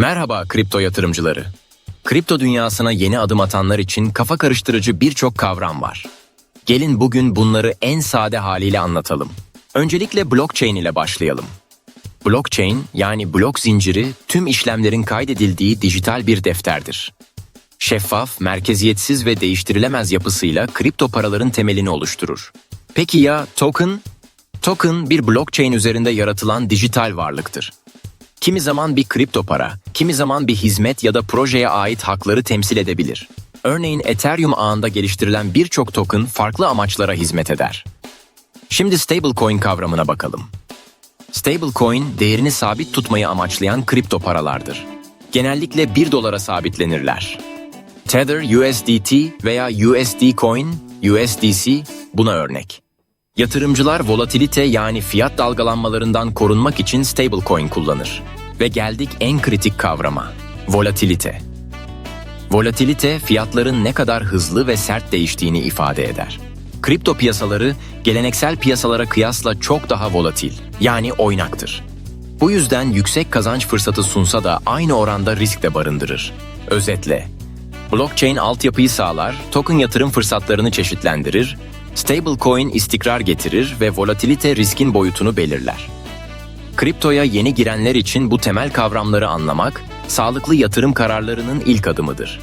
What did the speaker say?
Merhaba kripto yatırımcıları. Kripto dünyasına yeni adım atanlar için kafa karıştırıcı birçok kavram var. Gelin bugün bunları en sade haliyle anlatalım. Öncelikle blockchain ile başlayalım. Blockchain yani blok zinciri tüm işlemlerin kaydedildiği dijital bir defterdir. Şeffaf, merkeziyetsiz ve değiştirilemez yapısıyla kripto paraların temelini oluşturur. Peki ya token? Token bir blockchain üzerinde yaratılan dijital varlıktır. Kimi zaman bir kripto para, kimi zaman bir hizmet ya da projeye ait hakları temsil edebilir. Örneğin Ethereum ağında geliştirilen birçok token farklı amaçlara hizmet eder. Şimdi stablecoin kavramına bakalım. Stablecoin, değerini sabit tutmayı amaçlayan kripto paralardır. Genellikle 1 dolara sabitlenirler. Tether USDT veya USD Coin, USDC buna örnek. Yatırımcılar volatilite yani fiyat dalgalanmalarından korunmak için stablecoin kullanır. Ve geldik en kritik kavrama, volatilite. Volatilite fiyatların ne kadar hızlı ve sert değiştiğini ifade eder. Kripto piyasaları geleneksel piyasalara kıyasla çok daha volatil, yani oynaktır. Bu yüzden yüksek kazanç fırsatı sunsa da aynı oranda risk de barındırır. Özetle, blockchain altyapıyı sağlar, token yatırım fırsatlarını çeşitlendirir, stablecoin istikrar getirir ve volatilite riskin boyutunu belirler. Kriptoya yeni girenler için bu temel kavramları anlamak, sağlıklı yatırım kararlarının ilk adımıdır.